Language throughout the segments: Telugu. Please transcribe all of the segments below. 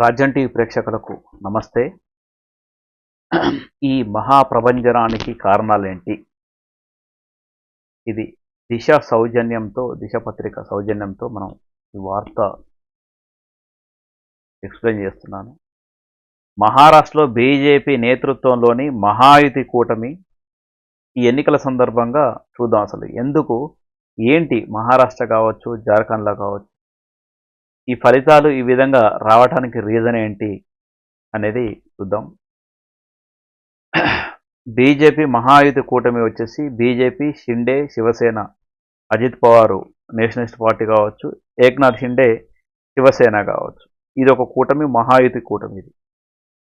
రాజ్యం టీవీ ప్రేక్షకులకు నమస్తే. ఈ మహాప్రభంజనానికి కారణాలేంటి? ఇది దిశ సౌజన్యంతో దిశ పత్రిక సౌజన్యంతో మనం ఈ వార్త ఎక్స్ప్లెయిన్ చేస్తున్నాను. మహారాష్ట్రలో బీజేపీ నేతృత్వంలోని మహాయుతి కూటమి ఈ ఎన్నికల సందర్భంగా చూద్దాం అసలు. ఎందుకు? ఏంటి? మహారాష్ట్ర కావచ్చు జార్ఖండ్లో కావచ్చు ఈ ఫలితాలు ఈ విధంగా రావడానికి రీజన్ ఏంటి అనేది చూద్దాం. బీజేపీ మహాయుతి కూటమి వచ్చేసి BJP Shinde Shivsena Ajit Pawar nationalist party కావచ్చు ఏక్నాథ్ షిండే శివసేన కావచ్చు. ఇది ఒక కూటమి మహాయుతి కూటమి ఇది.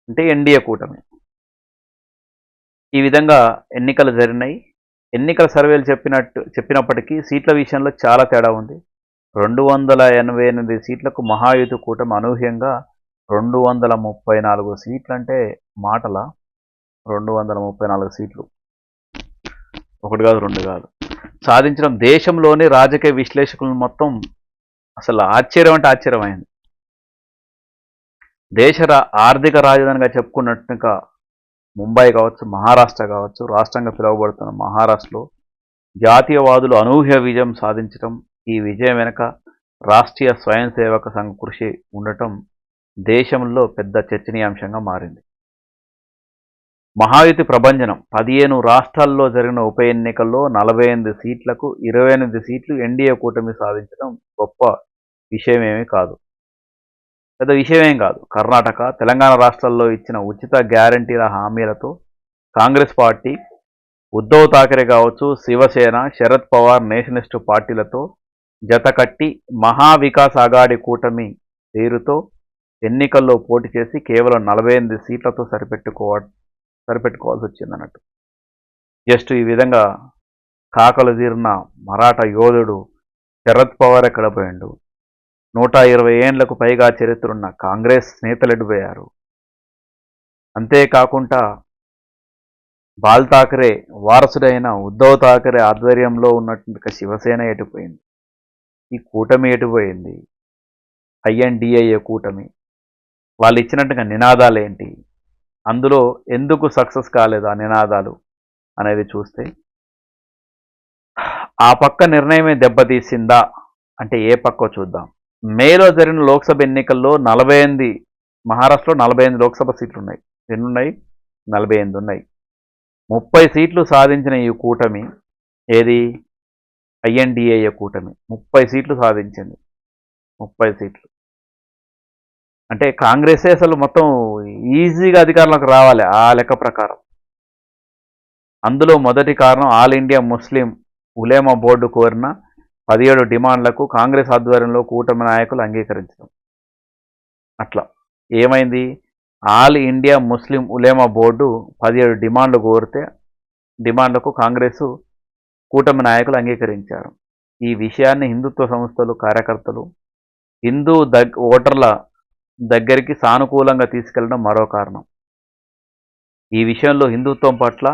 అంటే ఎన్డీఏ కూటమి. ఈ విధంగా ఎన్నికలు జరిగినాయి. ఎన్నికల సర్వేలు చెప్పినట్టు చెప్పినప్పటికీ సీట్ల విషయంలో చాలా తేడా ఉంది. రెండు వందల ఎనభై ఎనిమిది సీట్లకు మహాయుతి కూటమి అనూహ్యంగా రెండు వందల ముప్పై నాలుగు సీట్లు అంటే మాటల రెండు వందల ముప్పై నాలుగు సీట్లు. ఒకటి కాదు రెండు కాదు. సాధించడం దేశంలోని రాజకీయ విశ్లేషకులను మొత్తం అసలు ఆశ్చర్యం అంటే ఆశ్చర్యమైంది. దేశ ఆర్థిక రాజధానిగా చెప్పుకున్నట్టుగా ముంబై కావచ్చు మహారాష్ట్ర కావచ్చు రాష్ట్రంగా పిలువబడుతున్న మహారాష్ట్రలో జాతీయవాదులు అనూహ్య విజయం సాధించడం ఈ విజయం వెనుక రాష్ట్రీయ స్వయం సేవక సంఘ కృషి ఉండటం దేశంలో పెద్ద చర్చనీయాంశంగా మారింది. మహాయుతి ప్రభంజనం పదిహేను రాష్ట్రాల్లో జరిగిన ఉప ఎన్నికల్లో నలభై ఎనిమిది సీట్లకు ఇరవై ఎనిమిది సీట్లు ఎన్డీఏ కూటమి సాధించడం గొప్ప విషయమేమీ కాదు. పెద్ద విషయమేం కాదు. కర్ణాటక తెలంగాణ రాష్ట్రాల్లో ఇచ్చిన ఉచిత గ్యారంటీల హామీలతో కాంగ్రెస్ పార్టీ ఉద్ధవ్ థాకరే కావచ్చు శివసేన శరద్ పవార్ నేషనలిస్టు పార్టీలతో జతకట్టి మహావికాస్ అగాడి కూటమి పేరుతో ఎన్నికల్లో పోటీ చేసి కేవలం నలభై ఎనిమిది సీట్లతో సరిపెట్టుకోవ సరిపెట్టుకోవాల్సి వచ్చింది అన్నట్టు. జస్ట్ ఈ విధంగా కాకలు తీరిన మరాఠా యోధుడు శరద్ పవార్ ఎక్కడ పోయిండు? నూట ఇరవై ఏండ్లకు పైగా చరిత్ర ఉన్న కాంగ్రెస్ నేతలు ఎడిపోయారు అంతేకాకుండా బాల్ ఠాకరే వారసుడైన ఉద్ధవ్ ఠాకరే ఆధ్వర్యంలో ఉన్నటువంటి శివసేన ఎటుపోయింది ఈ కూటమి ఎటుపోయింది ఐఎన్డిఐఏ కూటమి వాళ్ళు ఇచ్చినట్టుగా నినాదాలు ఏంటి అందులో ఎందుకు సక్సెస్ కాలేదు ఆ నినాదాలు అనేది చూస్తే ఆ పక్క నిర్ణయమే దెబ్బతీసిందా అంటే ఏ పక్కో చూద్దాం. మేలో జరిగిన లోక్సభ ఎన్నికల్లో నలభై ఎనిమిది మహారాష్ట్రలో నలభై ఎనిమిది లోక్సభ సీట్లు ఉన్నాయి ఎన్ని ఉన్నాయి నలభై ఎనిమిది ఉన్నాయి. ముప్పై సీట్లు సాధించిన ఈ కూటమి ఏది? ఐఎన్డిఏ కూటమి. ముప్పై సీట్లు సాధించింది. ముప్పై సీట్లు. అంటే కాంగ్రెసే అసలు మొత్తం ఈజీగా అధికారంలోకి రావాలి ఆ లెక్క ప్రకారం. అందులో మొదటి కారణం All India Muslim Ulema Board కోరిన పదిహేడు డిమాండ్లకు కాంగ్రెస్ ఆధ్వర్యంలో కూటమి నాయకులు అంగీకరించడం. అట్లా. ఏమైంది? All India Muslim Ulema Board పదిహేడు డిమాండ్లు కోరితే డిమాండ్లకు కాంగ్రెసు కూటమి నాయకులు అంగీకరించారు. ఈ విషయాన్ని హిందుత్వ సంస్థలు కార్యకర్తలు హిందూ దగ్ ఓటర్ల దగ్గరికి సానుకూలంగా తీసుకెళ్ళడం మరో కారణం. ఈ విషయంలో హిందుత్వం పట్ల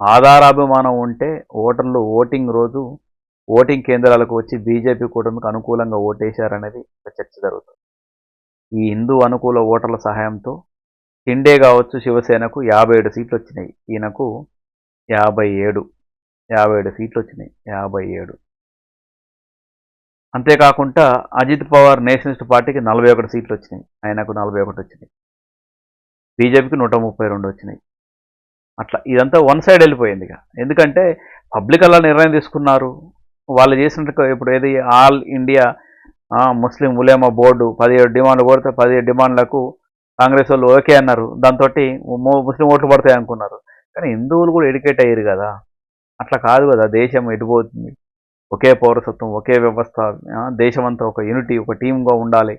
ఆధారాభిమానం ఉంటే ఓటర్లు ఓటింగ్ రోజు ఓటింగ్ కేంద్రాలకు వచ్చి బీజేపీ కూటమికి అనుకూలంగా ఓటేశారనేది ఒక చర్చ జరుగుతుంది. ఈ హిందూ అనుకూల ఓటర్ల సహాయంతో షిండే కావచ్చు శివసేనకు యాభై ఏడు సీట్లు వచ్చినాయి. ఈయనకు యాభై ఏడు. యాభై ఏడు సీట్లు వచ్చినాయి యాభై ఏడు అంతేకాకుండా అజిత్ పవార్ నేషనలిస్ట్ పార్టీకి నలభై ఒకటి సీట్లు వచ్చినాయి ఆయనకు నలభై ఒకటి వచ్చినాయి బీజేపీకి నూట ముప్పై రెండు వచ్చినాయి అట్లా ఇదంతా వన్ సైడ్ వెళ్ళిపోయింది ఇక ఎందుకంటే పబ్లిక్ అలా నిర్ణయం తీసుకున్నారు. వాళ్ళు చేసినట్టు ఇప్పుడు ఏది All India Muslim Ulema Board పదిహేడు డిమాండ్లు కోరితే పదిహేడు డిమాండ్లకు కాంగ్రెస్ వాళ్ళు ఓకే అన్నారు. దాంతో ముస్లిం ఓట్లు పడతాయి అనుకున్నారు కానీ హిందువులు కూడా ఎడ్యుకేట్ అయ్యారు కదా. అట్లా కాదు కదా దేశం ఎటుపోతుంది ఒకే పౌరసత్వం ఒకే వ్యవస్థ దేశమంతా ఒక యూనిటీ ఒక టీమ్గా ఉండాలి.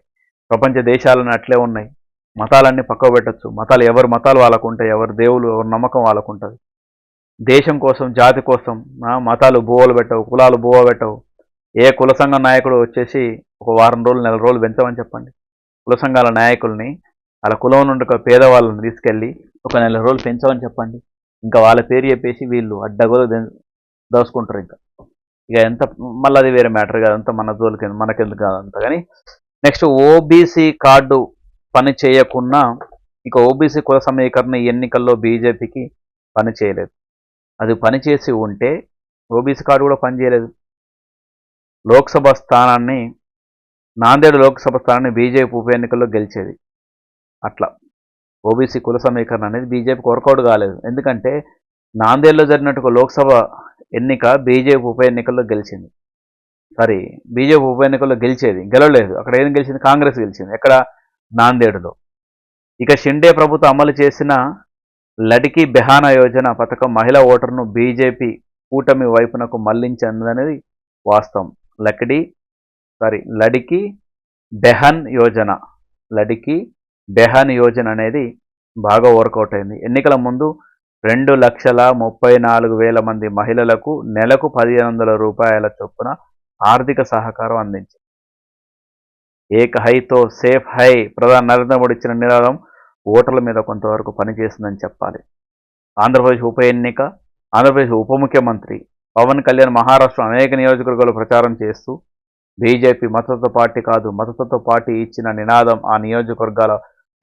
ప్రపంచ దేశాలన్నీ అట్లే ఉన్నాయి. మతాలన్నీ పక్కకు పెట్టచ్చు. మతాలు ఎవరి మతాలు వాళ్ళకు ఉంటాయి ఎవరి దేవులు ఎవరి నమ్మకం వాళ్ళకు ఉంటుంది. దేశం కోసం జాతి కోసం మతాలు బువ్వలు పెట్టవు కులాలు బువ్వ పెట్టవు. ఏ కుల సంఘం నాయకుడు వచ్చేసి ఒక వారం రోజులు నెల రోజులు పెంచమని చెప్పండి. కుల సంఘాల నాయకుల్ని వాళ్ళ కులం నుండి ఒక పేదవాళ్ళని తీసుకెళ్ళి ఒక నెల రోజులు పెంచమని చెప్పండి. ఇంకా వాళ్ళ పేరు చెప్పేసి వీళ్ళు అడ్డగోలు దోసుకుంటారు ఇంకా. ఇక ఎంత మళ్ళీ అది వేరే మ్యాటర్ కాదంతా మన జోలికి మనకెందుకు కాదంత కానీ నెక్స్ట్ ఓబీసీ కార్డు పని చేయకున్నా ఇక ఓబీసీ కుల సమీకరణ ఈ ఎన్నికల్లో బీజేపీకి పని చేయలేదు. అది పని చేసి ఉంటే ఓబీసీ కార్డు కూడా పనిచేయలేదు లోక్సభ స్థానాన్ని నాందేడు లోక్సభ స్థానాన్ని బీజేపీ ఉప ఎన్నికల్లో గెలిచేది. అట్లా. ఓబీసీ కుల సమీకరణ అనేది బీజేపీకి వర్కౌట్ కాలేదు. ఎందుకంటే నాందేడ్లో జరిగినట్టు ఒక లోక్సభ ఎన్నిక బీజేపీ ఉప ఎన్నికల్లో గెలిచింది. సారీ బీజేపీ ఉప ఎన్నికల్లో గెలిచేది. గెలవలేదు. అక్కడ ఏం గెలిచింది? కాంగ్రెస్ గెలిచింది. ఎక్కడ? నాందేడులో. ఇక షిండే ప్రభుత్వం అమలు చేసిన లడికి బెహానా యోజన పథకం మహిళా ఓటర్ను బీజేపీ కూటమి వైపునకు మళ్ళించిందనేది వాస్తవం. లకిడి సారీ లడికి బెహన్ యోజన. లడికి బెహన్ యోజన అనేది బాగా వర్కౌట్ అయింది. ఎన్నికల ముందు రెండు లక్షల ముప్పై నాలుగు వేల మంది మహిళలకు నెలకు పదిహేను వందల రూపాయల చొప్పున ఆర్థిక సహకారం అందించింది. ఏక్ హైతో సేఫ్ హై ప్రధాని నరేంద్ర మోడీ ఇచ్చిన నినాదం ఓటర్ల మీద కొంతవరకు పనిచేసిందని చెప్పాలి. ఆంధ్రప్రదేశ్ ఉప ఎన్నిక ఆంధ్రప్రదేశ్ ఉప ముఖ్యమంత్రి పవన్ కళ్యాణ్ మహారాష్ట్ర అనేక నియోజకవర్గాలు ప్రచారం చేస్తూ బీజేపీ మతతత్వ పార్టీ కాదు మతతత్వ పార్టీ ఇచ్చిన నినాదం ఆ నియోజకవర్గాల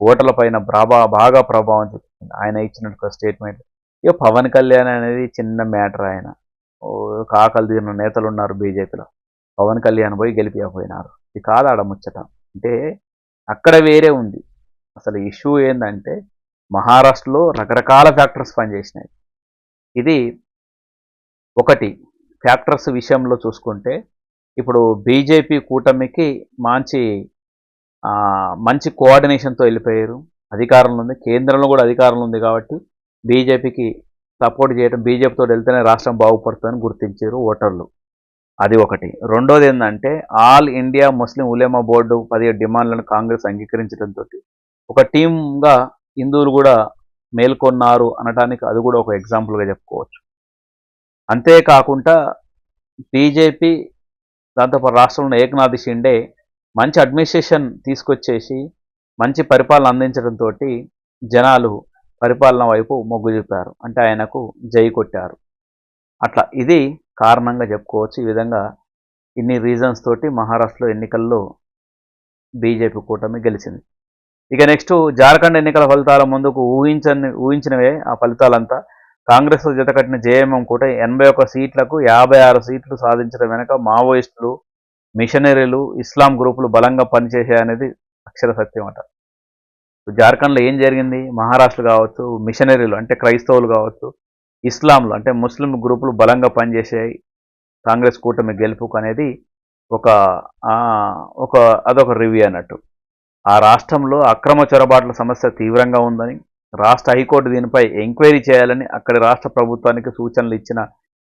ఓటర్లపైన ప్రభా బాగా ప్రభావం చూపించింది ఆయన ఇచ్చినట్టు స్టేట్మెంట్ ఇక పవన్ కళ్యాణ్ అనేది చిన్న మ్యాటర్ ఆయన. కాకలు తీరిన నేతలు ఉన్నారు బీజేపీలో. పవన్ కళ్యాణ్ పోయి గెలిపియపోయినారు ఇది కాదు ఆడ ముచ్చట. అంటే అక్కడ వేరే ఉంది. అసలు ఇష్యూ ఏంటంటే మహారాష్ట్రలో రకరకాల ఫ్యాక్టర్స్ పనిచేసినాయి. ఇది ఒకటి. ఫ్యాక్టర్స్ విషయంలో చూసుకుంటే ఇప్పుడు బీజేపీ కూటమికి మంచి మంచి కోఆర్డినేషన్తో వెళ్ళిపోయారు. అధికారంలో ఉంది. కేంద్రంలో కూడా అధికారంలో ఉంది కాబట్టి బీజేపీకి సపోర్ట్ చేయడం బీజేపీతో వెళ్తేనే రాష్ట్రం బాగుపడుతుందని గుర్తించారు ఓటర్లు. అది ఒకటి. రెండోది ఏంటంటే All India Muslim Ulema Board పదిహేడు డిమాండ్లను కాంగ్రెస్ అంగీకరించడంతో ఒక టీమ్గా హిందువులు కూడా మేల్కొన్నారు అనడానికి అది కూడా ఒక ఎగ్జాంపుల్గా చెప్పుకోవచ్చు. అంతేకాకుండా బీజేపీ దాంతో రాష్ట్రంలో ఏకనాథ్ షిండే మంచి అడ్మినిస్ట్రేషన్ తీసుకొచ్చేసి మంచి పరిపాలన అందించడంతో జనాలు పరిపాలన వైపు మొగ్గు చూపారు. అంటే ఆయనకు జై కొట్టారు. అట్లా ఇది కారణంగా చెప్పుకోవచ్చు. ఈ విధంగా ఇన్ని రీజన్స్ తోటి మహారాష్ట్రలో ఎన్నికల్లో బీజేపీ కూటమి గెలిచింది. ఇక నెక్స్ట్ జార్ఖండ్ ఎన్నికల ఫలితాల ముందుకు ఊహించని ఊహించినవే ఆ ఫలితాలంతా. కాంగ్రెస్ జతకట్టిన జేఎంఎం కూడా ఎనభై ఒక్క సీట్లకు యాభై ఆరు సీట్లు సాధించడం వెనక మావోయిస్టులు మిషనరీలు ఇస్లాం గ్రూపులు బలంగా పనిచేసాయనేది అక్షర సత్యం అట. జార్ఖండ్లో ఏం జరిగింది? మహారాష్ట్ర కావచ్చు మిషనరీలు అంటే క్రైస్తవులు కావచ్చు ఇస్లాంలు అంటే ముస్లిం గ్రూపులు బలంగా పనిచేసాయి కాంగ్రెస్ కూటమి గెలుపుకు అనేది ఒక ఒక అదొక రివ్యూ అన్నట్టు. ఆ రాష్ట్రంలో అక్రమ చొరబాట్ల సమస్య తీవ్రంగా ఉందని రాష్ట్ర హైకోర్టు దీనిపై ఎంక్వైరీ చేయాలని అక్కడి రాష్ట్ర ప్రభుత్వానికి సూచనలు ఇచ్చిన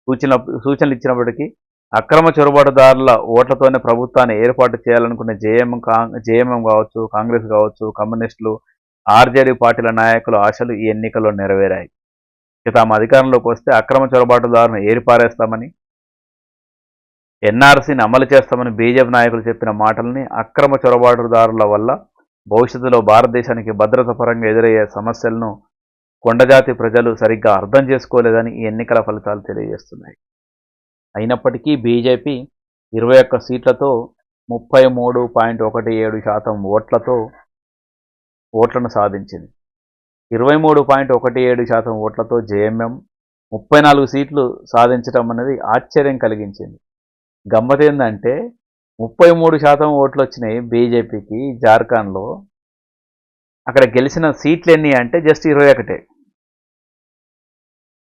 సూచన సూచనలు ఇచ్చినప్పటికీ అక్రమ చొరబాటుదారుల ఓట్లతోనే ప్రభుత్వాన్ని ఏర్పాటు చేయాలనుకున్న జేఎం కా జేఎంఎం కావచ్చు కాంగ్రెస్ కావచ్చు కమ్యూనిస్టులు ఆర్జేడీ పార్టీల నాయకుల ఆశలు ఈ ఎన్నికల్లో నెరవేరాయి. ఇక తాము అధికారంలోకి వస్తే అక్రమ చొరబాటుదారులను ఏరిపారేస్తామని ఎన్ఆర్సీని అమలు చేస్తామని బీజేపీ నాయకులు చెప్పిన మాటల్ని అక్రమ చొరబాటుదారుల వల్ల భవిష్యత్తులో భారతదేశానికి భద్రత పరంగా ఎదురయ్యే సమస్యలను కొండజాతి ప్రజలు సరిగ్గా అర్థం చేసుకోలేదని ఈ ఎన్నికల ఫలితాలు తెలియజేస్తున్నాయి. అయినప్పటికీ బీజేపీ ఇరవై ఒక్క సీట్లతో ముప్పై మూడు పాయింట్ ఒకటి ఏడు శాతం ఓట్లతో ఓట్లను సాధించింది. ఇరవై మూడు పాయింట్ ఒకటి ఏడు శాతం ఓట్లతో జేఎంఎం ముప్పై నాలుగు సీట్లు సాధించడం అనేది ఆశ్చర్యం కలిగించింది. గమ్మత ఏంటంటే ముప్పై మూడు శాతం ఓట్లు వచ్చినాయి బీజేపీకి జార్ఖండ్లో. అక్కడ గెలిచిన సీట్లు ఎన్ని అంటే జస్ట్ ఇరవై ఒకటే.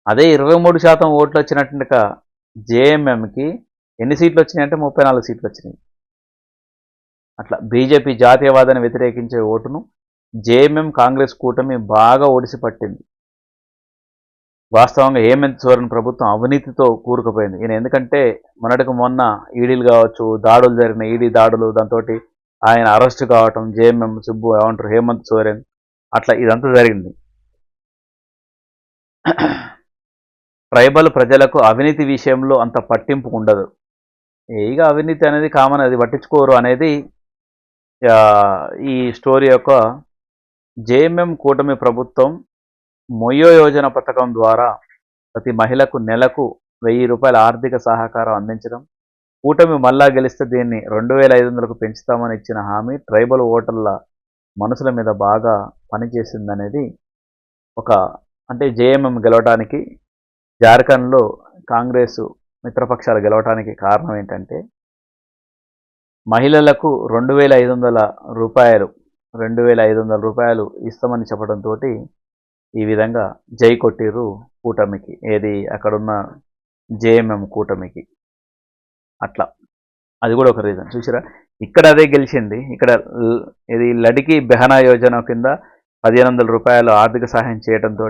అదే ఇరవై మూడు శాతం ఓట్లు వచ్చినట్టుగా జేఎంఎంకి ఎన్ని సీట్లు వచ్చినాయి అంటే ముప్పై నాలుగు సీట్లు వచ్చినాయి అట్లా బీజేపీ జాతీయవాదాన్ని వ్యతిరేకించే ఓటును జేఎంఎం కాంగ్రెస్ కూటమి బాగా ఒడిసి పట్టింది. వాస్తవంగా హేమంత్ సోరెన్ ప్రభుత్వం అవినీతితో కూరుకుపోయింది. ఈయన ఎందుకంటే మొన్నటికి మొన్న ఈడీలు కావచ్చు దాడులు జరిగిన ఈడీ దాడులు దాంతో ఆయన అరెస్ట్ కావటం జేఎంఎం సుబ్బు ఏమంటారు హేమంత్ సోరెన్ అట్లా ఇదంతా జరిగింది. ట్రైబల్ ప్రజలకు అవినీతి విషయంలో అంత పట్టింపు ఉండదు. ఇక అవినీతి అనేది కామన్ అది పట్టించుకోరు అనేది ఈ స్టోరీ యొక్క జేఎంఎం కూటమి ప్రభుత్వం మొయ్యో యోజన పథకం ద్వారా ప్రతి మహిళకు నెలకు వెయ్యి రూపాయల ఆర్థిక సహకారం అందించడం కూటమి మళ్ళా గెలిస్తే దీన్ని రెండు వేల ఐదు వందలకు పెంచుతామని ఇచ్చిన హామీ ట్రైబల్ ఓటర్ల మనసుల మీద బాగా పనిచేసిందనేది ఒక అంటే జేఎంఎం గెలవడానికి జార్ఖండ్లో కాంగ్రెస్ మిత్రపక్షాలు గెలవటానికి కారణం ఏంటంటే మహిళలకు రెండు వేల ఐదు వందల రూపాయలు రెండు వేల ఐదు వందల రూపాయలు ఇస్తామని చెప్పడంతో ఈ విధంగా జై కొట్టిర్రు కూటమికి. ఏది అక్కడున్న జేఎంఎం కూటమికి. అట్లా. అది కూడా ఒక రీజన్. చూసారా? ఇక్కడ అదే గెలిచింది. ఇక్కడ ఇది లడికి బెహనా యోజన కింద పదిహేను వందల రూపాయలు ఆర్థిక సహాయం చేయడంతో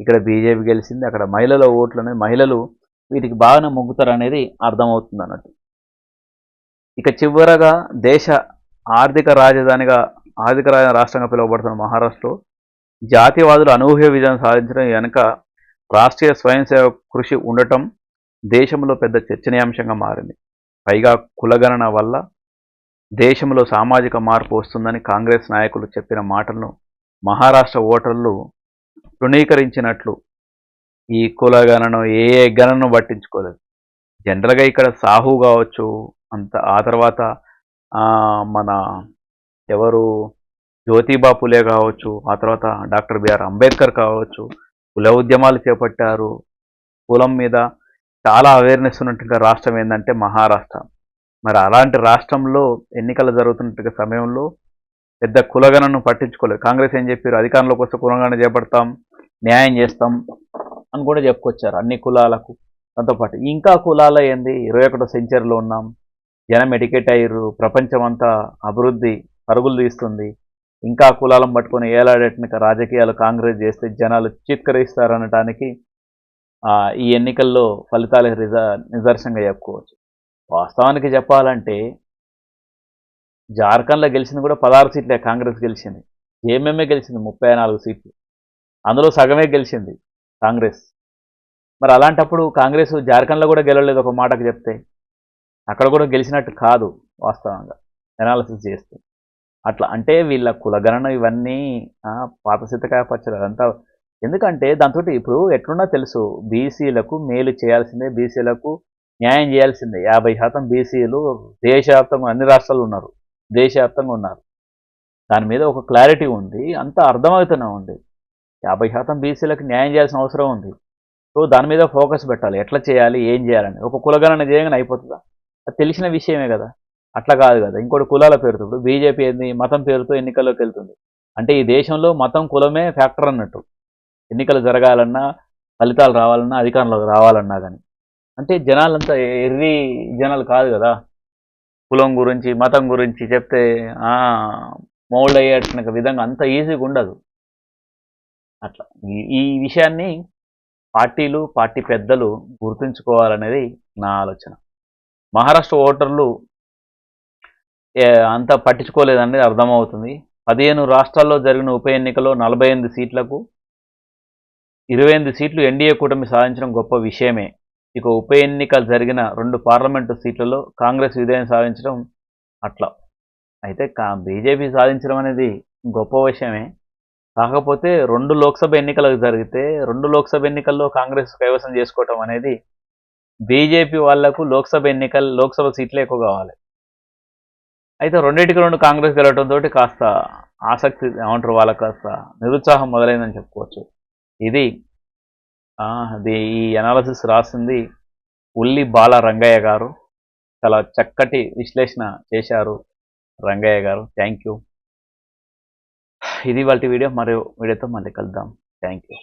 ఇక్కడ బీజేపీ గెలిచింది. అక్కడ మహిళల ఓట్లు అనేది మహిళలు వీటికి బాగానే మొగ్గుతారు అనేది అర్థమవుతుంది అన్నట్టు ఇక చివరగా దేశ ఆర్థిక రాజధానిగా ఆర్థిక రాజధాని రాష్ట్రంగా పిలువబడుతున్న మహారాష్ట్రలో జాతీయవాదులు అనూహ్య విజయం సాధించడం వెనుక రాష్ట్రీయ స్వయం సేవ కృషి ఉండటం దేశంలో పెద్ద చర్చనీయాంశంగా మారింది. పైగా కులగణన వల్ల దేశంలో సామాజిక మార్పు వస్తుందని కాంగ్రెస్ నాయకులు చెప్పిన మాటలను మహారాష్ట్ర ఓటర్లు తృణీకరించినట్లు ఈ కులగణన ఏ ఏ గణనను పట్టించుకోలేదు. జనరల్గా ఇక్కడ సాహు కావచ్చు అంత ఆ తర్వాత మన ఎవరు జ్యోతిబా పులే కావచ్చు ఆ తర్వాత డాక్టర్ బిఆర్ అంబేద్కర్ కావచ్చు కుల ఉద్యమాలు చేపట్టారు. కులం మీద చాలా అవేర్నెస్ ఉన్నట్టుగా రాష్ట్రం ఏంటంటే మహారాష్ట్ర. మరి అలాంటి రాష్ట్రంలో ఎన్నికలు జరుగుతున్నట్టుగా సమయంలో పెద్ద కులగణను పట్టించుకోలేదు. కాంగ్రెస్ ఏం చెప్పారు? అధికారంలోకి వస్తే కులగణ చేపడతాం. న్యాయం చేస్తాం అని కూడా చెప్పుకొచ్చారు అన్ని కులాలకు. దాంతోపాటు ఇంకా కులాల ఏంది? ఇరవై ఒకటో సెంచరీలో ఉన్నాం. జనం ఎడికేట్ అయ్యారు. ప్రపంచం అంతా అభివృద్ధి పరుగులు తీస్తుంది. ఇంకా కులాలను పట్టుకొని ఏలాడేట రాజకీయాలు కాంగ్రెస్ చేస్తే జనాలు చిత్కరిస్తారనటానికి ఈ ఎన్నికల్లో ఫలితాలకు నిదర్శనంగా చెప్పుకోవచ్చు. వాస్తవానికి చెప్పాలంటే జార్ఖండ్లో గెలిచింది కూడా పదహారు సీట్లే కాంగ్రెస్ గెలిచింది. ఏమేమే గెలిచింది ముప్పై నాలుగు సీట్లు. అందులో సగమే గెలిచింది కాంగ్రెస్. మరి అలాంటప్పుడు కాంగ్రెస్ జార్ఖండ్లో కూడా గెలవలేదు ఒక మాటకు చెప్తే. అక్కడ కూడా గెలిచినట్టు కాదు వాస్తవంగా. ఎనాలిసిస్ చేస్తే. అట్లా అంటే వీళ్ళ కులగణన ఇవన్నీ పాత సిద్ధకాయ పచ్చడి అదంతా. ఎందుకంటే దాంతో ఇప్పుడు ఎట్లున్నా తెలుసు బీసీలకు మేలు చేయాల్సిందే బీసీలకు న్యాయం చేయాల్సిందే. యాభై శాతం బీసీలు దేశవ్యాప్తంగా అన్ని రాష్ట్రాలు ఉన్నారు. దేశవ్యాప్తంగా ఉన్నారు. దాని మీద ఒక క్లారిటీ ఉంది అంత అర్థమవుతూనే ఉంది. యాభై శాతం బీసీలకు న్యాయం చేయాల్సిన అవసరం ఉంది. సో దాని మీద ఫోకస్ పెట్టాలి. ఎట్లా చేయాలి ఏం చేయాలని. ఒక కులగణన చేయగానే అయిపోతుందా? అది తెలిసిన విషయమే కదా. అట్లా కాదు కదా. ఇంకోటి కులాల పేరుతో ఇప్పుడు బీజేపీ ఏంది మతం పేరుతో ఎన్నికల్లోకి వెళ్తుంది అంటే ఈ దేశంలో మతం కులమే ఫ్యాక్టర్ అన్నట్టు. ఎన్నికలు జరగాలన్నా ఫలితాలు రావాలన్నా అధికారంలోకి రావాలన్నా కానీ అంటే జనాలంతా ఎర్రి జనాలు కాదు కదా. కులం గురించి మతం గురించి చెప్తే మోల్డ్ అయ్యేట విధంగా అంత ఈజీగా ఉండదు. అట్లా. ఈ- విషయాన్ని పార్టీలు పార్టీ పెద్దలు గుర్తుంచుకోవాలనేది నా ఆలోచన. మహారాష్ట్ర ఓటర్లు అంత పట్టించుకోలేదనేది అర్థమవుతుంది. పదిహేను రాష్ట్రాల్లో జరిగిన ఉప ఎన్నికలో నలభై ఎనిమిది సీట్లకు ఇరవై ఎనిమిది సీట్లు ఎన్డీఏ కూటమి సాధించడం గొప్ప విషయమే. ఇక ఉప ఎన్నికలు జరిగిన రెండు పార్లమెంటు సీట్లలో కాంగ్రెస్ విజయం సాధించడం అట్లా. అయితే కా బీజేపీ సాధించడం అనేది గొప్ప విషయమే. కాకపోతే రెండు లోక్సభ ఎన్నికలకు జరిగితే రెండు లోక్సభ ఎన్నికల్లో కాంగ్రెస్ కైవసం చేసుకోవటం అనేది బీజేపీ వాళ్ళకు లోక్సభ ఎన్నికలు లోక్సభ సీట్లే ఎక్కువ కావాలి. అయితే రెండింటికి రెండు కాంగ్రెస్ గెలవడంతో కాస్త ఆసక్తి ఏమంటారు వాళ్ళకి కాస్త నిరుత్సాహం మొదలైందని చెప్పుకోవచ్చు. ఇది అది ఈ అనాలసిస్ రాసింది ఉల్లి బాల రంగయ్య గారు. చాలా చక్కటి విశ్లేషణ చేశారు రంగయ్య గారు. థ్యాంక్ యూ ఇది వాళ్ళ వీడియో మరో వీడియోతో మళ్ళీ కలుద్దాం. Thank you